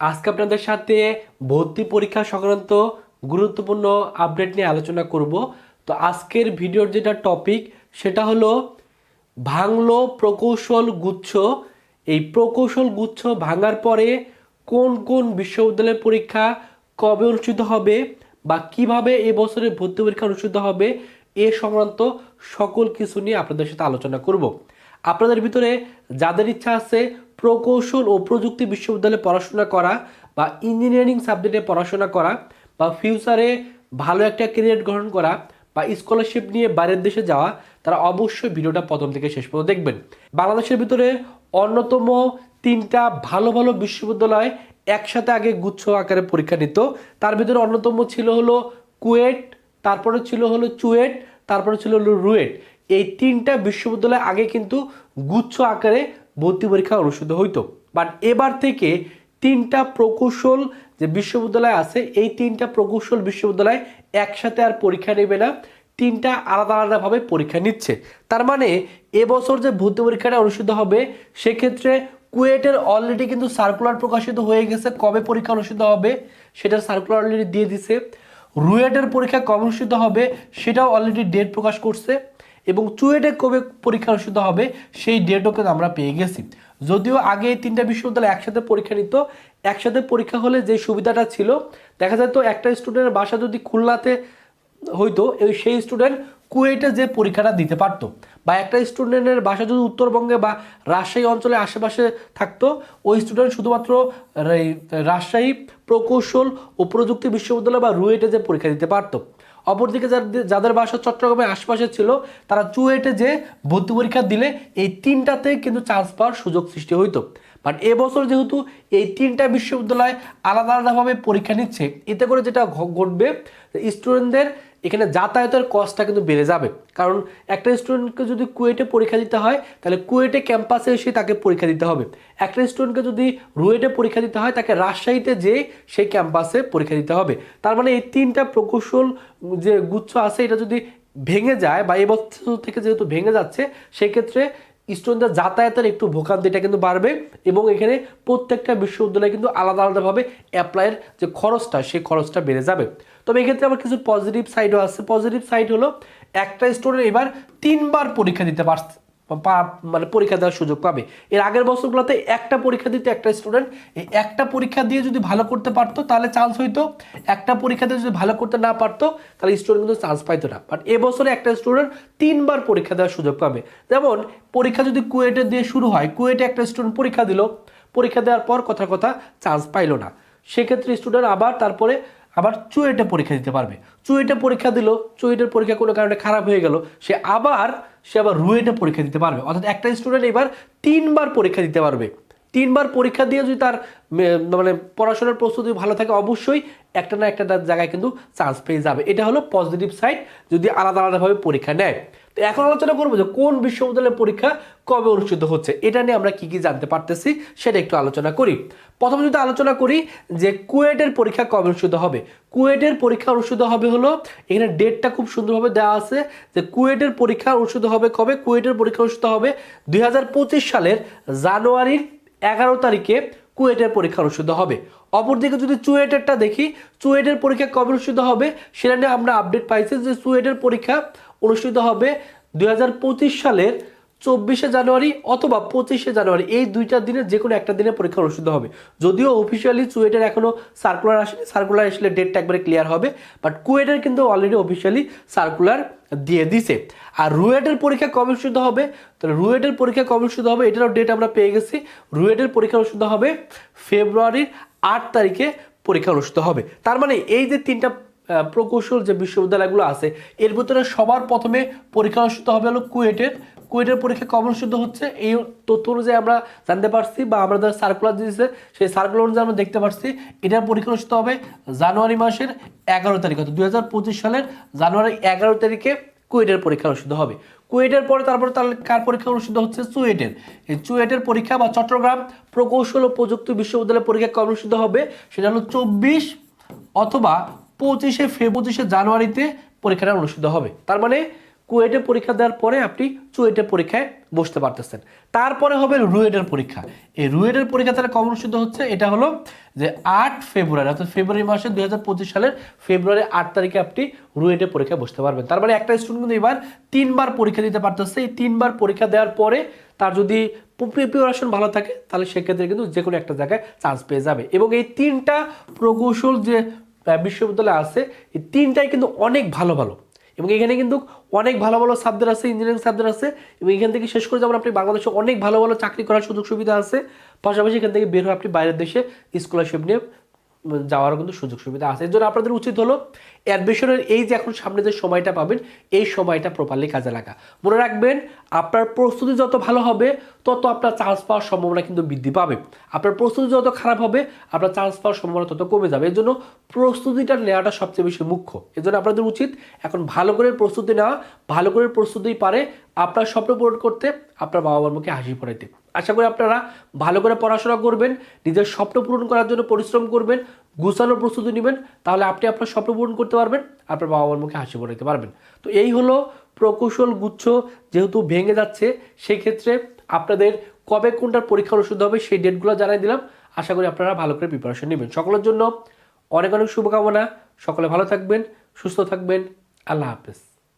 আজকে আপনাদের সাথে ভর্তি পরীক্ষা সংক্রান্ত গুরুত্বপূর্ণ আপডেট নিয়ে আলোচনা করব। তো আজকের ভিডিওর যেটা টপিক সেটা হলো ভাঙলো প্রকৌশল গুচ্ছ। এই প্রকৌশল গুচ্ছ ভাঙার পরে কোন কোন বিশ্ববিদ্যালয়ের পরীক্ষা কবে অনুষ্ঠিত হবে বা কীভাবে এ বছরে ভর্তি পরীক্ষা অনুষ্ঠিত হবে, এ সংক্রান্ত সকল কিছু নিয়ে আপনাদের সাথে আলোচনা করব। আপনাদের ভিতরে যাদের ইচ্ছা আছে প্রকৌশল ও প্রযুক্তি বিশ্ববিদ্যালয়ে পড়াশোনা করা বা ইঞ্জিনিয়ারিং সাবজেক্টে পড়াশোনা করা বা ফিউচারে ভালো একটা ক্যারিয়ার গ্রহণ করা বা স্কলারশিপ নিয়ে বাইরের দেশে যাওয়া, তারা অবশ্যই ভিডিওটা প্রথম থেকে শেষ পর্যন্ত দেখবেন। বাংলাদেশের ভিতরে অন্যতম তিনটা ভালো ভালো বিশ্ববিদ্যালয় একসাথে আগে গুচ্ছ আকারে পরীক্ষা নিত। তার ভিতরে অন্যতম ছিল হলো কুয়েট, তারপরে ছিল হলো চুয়েট, তারপরে ছিল হলো রুয়েট। এই তিনটা বিশ্ববিদ্যালয় আগে কিন্তু গুচ্ছ আকারে ভর্তি পরীক্ষা অনুষ্ঠিত হইতো। বাট এবার থেকে তিনটা প্রকৌশল যে বিশ্ববিদ্যালয় আছে, এই তিনটা প্রকৌশল বিশ্ববিদ্যালয় একসাথে আর পরীক্ষা নেবে না, তিনটা আলাদা আলাদাভাবে পরীক্ষা নিচ্ছে। তার মানে এবছর যে ভর্তি পরীক্ষাটা অনুষ্ঠিত হবে, সেক্ষেত্রে কুয়েটের অলরেডি কিন্তু সার্কুলার প্রকাশিত হয়ে গেছে, কবে পরীক্ষা অনুষ্ঠিত হবে সেটার সার্কুলার অলরেডি দিয়ে দিছে। রুয়েটের পরীক্ষা কবে অনুষ্ঠিত হবে, সেটাও অলরেডি ডেট প্রকাশ করছে। এবং চুয়েটে কবে পরীক্ষা অনুষ্ঠিত হবে, সেই ডেটও কিন্তু আমরা পেয়ে গেছি। যদিও আগে এই তিনটা বিশ্ববিদ্যালয় একসাথে পরীক্ষা নিত, একসাথে পরীক্ষা হলে যে সুবিধাটা ছিল, দেখা যায় তো একটা স্টুডেন্টের বাসা যদি খুলনাতে হইতো সেই স্টুডেন্ট কুয়েটে যে পরীক্ষাটা দিতে পারতো বা একটা স্টুডেন্টের বাসা যদি উত্তরবঙ্গে বা রাজশাহী অঞ্চলে আশেপাশে থাকতো, ওই স্টুডেন্ট শুধুমাত্র রাজশাহী প্রকৌশল ও প্রযুক্তি বিশ্ববিদ্যালয় বা রুয়েটে যে পরীক্ষা দিতে পারতো। অপরদিকে যাদের বাসা চট্টগ্রামের আশপাশে ছিল, তারা চুয়েটে যে ভর্তি পরীক্ষা দিলে, এই তিনটাতে কিন্তু চান্স পাওয়ার সুযোগ সৃষ্টি হইতো। বাট এবছর যেহেতু এই তিনটা বিশ্ববিদ্যালয় আলাদা আলাদাভাবে পরীক্ষা নিচ্ছে, এতে করে যেটা ঘটবে স্টুডেন্টদের এখানে যাতায়াতের কস্টটা কিন্তু বেড়ে যাবে। কারণ একটা স্টুডেন্টকে যদি কুয়েটে পরীক্ষা দিতে হয়, তাহলে কুয়েটে ক্যাম্পাসে এসে তাকে পরীক্ষা দিতে হবে। একটা স্টুডেন্টকে যদি রুয়েটে পরীক্ষা দিতে হয়, তাকে রাজশাহীতে যেয়ে সেই ক্যাম্পাসে পরীক্ষা দিতে হবে। তার মানে এই তিনটা প্রকৌশল যে গুচ্ছ আছে, এটা যদি ভেঙে যায় বা এবছর থেকে যেহেতু ভেঙে যাচ্ছে, সেক্ষেত্রে স্টুডেন্টদের যাতায়াতের একটু ভোগান্তিটা কিন্তু বাড়বে এবং এখানে প্রত্যেকটা বিশ্ববিদ্যালয়ে কিন্তু আলাদা আলাদাভাবে অ্যাপ্লাইয়ের যে খরচটা, সেই খরচটা বেড়ে যাবে। তবে এক্ষেত্রে আবার কিছু পজিটিভ সাইডও আছে। পজিটিভ সাইড হলো, একটা স্টুডেন্ট এবার তিনবার পরীক্ষা দিতে পারছে মানে পরীক্ষা দেওয়ার সুযোগ পাবে। এর আগের বছরগুলোতে একটা পরীক্ষা দিতে একটা স্টুডেন্ট এই একটা পরীক্ষা দিয়ে যদি ভালো করতে পারতো, তাহলে চান্স হইতো। একটা পরীক্ষা দিয়ে যদি ভালো করতে না পারতো, তাহলে স্টুডেন্ট কিন্তু চান্স পাইতো না। বাট এবছরে একটা স্টুডেন্ট তিনবার পরীক্ষা দেওয়ার সুযোগ পাবে। যেমন, পরীক্ষা যদি কুয়েটে দিয়ে শুরু হয় কুয়েটে একটা স্টুডেন্ট পরীক্ষা দিল। পরীক্ষা দেওয়ার পর কথা কথা চান্স পাইলো না। সেক্ষেত্রে স্টুডেন্ট আবার তারপরে আবার চুয়েটে পরীক্ষা দিতে পারবে। চুয়েটে পরীক্ষা দিল, চুয়েটের পরীক্ষা কোনো কারণে খারাপ হয়ে গেল। সে আবার সে আবার রুয়েটে পরীক্ষা দিতে পারবে। অর্থাৎ একটা স্টুডেন্ট এবার তিনবার পরীক্ষা দিতে পারবে। তিনবার পরীক্ষা দিয়ে যদি তার মানে পড়াশোনার প্রস্তুতি ভালো থাকে, অবশ্যই একটা না একটা জায়গায় কিন্তু চান্স পেয়ে যাবে। এটা হলো পজিটিভ সাইড যদি আলাদা আলাদাভাবে পরীক্ষা নেয়। তো এখন আলোচনা করব যে কোন বিশ্ববিদ্যালয়ের পরীক্ষা কবে অনুষ্ঠিত হচ্ছে, এটা নিয়ে আমরা কি কি জানতে পারতেছি সেটা একটু আলোচনা করি। প্রথমে যদি আলোচনা করি যে কুয়েটের পরীক্ষা কবে অনুষ্ঠিত হবে, কুয়েটের পরীক্ষা অনুষ্ঠিত হবে হলো, এখানে ডেটটা খুব সুন্দরভাবে দেওয়া আছে যে কুয়েটের পরীক্ষা অনুষ্ঠিত হবে কবে, কুয়েটের পরীক্ষা অনুষ্ঠিত হবে দুই হাজার পঁচিশ সালের জানুয়ারির এগারো তারিখে কুয়েটের পরীক্ষা অনুষ্ঠিত হবে। অপরদিকে যদি চুয়েটেরটা দেখি, চুয়েটের পরীক্ষা কবে অনুষ্ঠিত হবে সেটা নিয়ে আমরা আপডেট পাইছি যে চুয়েটের পরীক্ষা অনুষ্ঠিত হবে দু হাজার পঁচিশ সালের চব্বিশে জানুয়ারি অথবা পঁচিশে জানুয়ারি। এই দুইটা দিনে যে কোনো একটা দিনে পরীক্ষা অনুষ্ঠিত হবে। যদিও অফিসিয়ালি চুয়েটের এখনও সার্কুলার আসেনি সার্কুলার আসলে ডেটটা একবারে ক্লিয়ার হবে বাট কুয়েটের কিন্তু অলরেডি অফিসিয়ালি সার্কুলার দিয়ে দিছে। আর রুয়েটের পরীক্ষা কবে অনুষ্ঠিত হবে? তাহলে রুয়েটের পরীক্ষা কবে অনুষ্ঠিত হবে? এটারও ডেট আমরা পেয়ে গেছি। রুয়েটের পরীক্ষা অনুষ্ঠিত হবে ফেব্রুয়ারির আট তারিখে পরীক্ষা অনুষ্ঠিত হবে। তার মানে এই যে তিনটা প্রকৌশল, যে বিশ্ববিদ্যালয়গুলো আছে, এর ভিতরে সবার প্রথমে পরীক্ষা অনুষ্ঠিত হবে হলো কুয়েটের কুয়েটের পরীক্ষা কবে অনুষ্ঠিত হচ্ছে, এই তথ্য অনুযায়ী আমরা জানতে পারছি বা আমাদের সার্কুলার দিয়েছে, সেই সার্কুলার অনুযায়ী আমরা দেখতে পারছি, এটার পরীক্ষা অনুষ্ঠিত হবে জানুয়ারি মাসের এগারো তারিখ, অর্থাৎ দুই সালের জানুয়ারি এগারো তারিখে কুয়েটের পরীক্ষা অনুষ্ঠিত হবে। কুয়েটের পরে তারপরে তার কার পরীক্ষা অনুষ্ঠিত হচ্ছে? চুয়েটের এই চুয়েটের পরীক্ষা বা চট্টগ্রাম প্রকৌশল ও প্রযুক্তি বিশ্ববিদ্যালয়ের পরীক্ষা কবে অনুষ্ঠিত হবে, সেটা হলো চব্বিশ অথবা পঁচিশে ফেব্রুয়ারি পঁচিশে জানুয়ারিতে পরীক্ষাটা অনুষ্ঠিত হবে। তার মানে কুয়েটে পরীক্ষা দেওয়ার পরে আপনি চুয়েটে পরীক্ষায় বসতে পারতেছেন। তারপরে হবে রুয়েটের পরীক্ষা। এই রুয়েটের পরীক্ষা তাহলে কখন অনুষ্ঠিত হচ্ছে? এটা হলো যে আট ফেব্রুয়ারি, অর্থাৎ ফেব্রুয়ারি মাসে দু হাজার পঁচিশ সালের ফেব্রুয়ারি আট তারিখে আপনি রুয়েটে পরীক্ষায় বসতে পারবেন। তার মানে একটা স্টুডেন্ট কিন্তু এবার তিনবার পরীক্ষা দিতে পারতেছে। এই তিনবার পরীক্ষা দেওয়ার পরে তার যদি প্রিপারেশন ভালো থাকে, তাহলে সেক্ষেত্রে কিন্তু যে কোনো একটা জায়গায় চান্স পেয়ে যাবে। এবং এই তিনটা প্রকৌশল যে বিশ্ববিদ্যালয় আছে, এই তিনটাই কিন্তু অনেক ভালো ভালো। এবং এখানে কিন্তু অনেক ভালো ভালো সাবজেক্ট আছে ইঞ্জিনিয়ারিং সাবজেক্ট আছে এবং এখান থেকে শেষ করে যেমন আপনি বাংলাদেশে অনেক ভালো ভালো চাকরি করার সুযোগ সুবিধা আছে। পাশাপাশি এখান থেকে বের হয়ে আপনি বাইরের দেশে স্কলারশিপ নিয়ে যাওয়ারও কিন্তু সুযোগ সুবিধা আছে। এর জন্য আপনাদের উচিত হলো অ্যাডমিশনের এই যে এখন সামনে যে সময়টা পাবেন, এই সময়টা প্রপারলি কাজে লাগা। মনে রাখবেন, আপনার প্রস্তুতি যত ভালো হবে, তত আপনার চান্স পাওয়ার সম্ভাবনা কিন্তু বৃদ্ধি পাবে। আপনার প্রস্তুতি যত খারাপ হবে, আপনার চান্স পাওয়ার সম্ভাবনা তত কমে যাবে। এর জন্য প্রস্তুতিটা নেওয়াটা সবচেয়ে বেশি মুখ্য। এর জন্য আপনাদের উচিত এখন ভালো করে প্রস্তুতি নেওয়া, ভালো করে প্রস্তুতি পারে, আপনার স্বপ্ন পূরণ করতে, আপনার বাবা মার মুখে হাসি পড়াইতে আশা করি আপনারা ভালো করে পড়াশোনা করবেন, নিজের স্বপ্ন পূরণ করার জন্য পরিশ্রম করবেন গুছানো প্রস্তুতি নেবেন, তাহলে আপনি আপনার স্বপ্ন পূরণ করতে পারবেন, আপনার বাবা মার মুখে হাসি পড়াইতে পারবেন। তো এই হলো প্রকৌশল গুচ্ছ যেহেতু ভেঙে যাচ্ছে সেই ক্ষেত্রে আপনাদের কবে কোনটার পরীক্ষা অনুষ্ঠিত হবে সেই ডেটগুলো জানাই দিলাম। আশা করি আপনারা ভালো করে প্রিপারেশন নেবেন। সকলের জন্য অনেক অনেক শুভকামনা। সকলে ভালো থাকবেন, সুস্থ থাকবেন। আল্লাহ হাফেজ।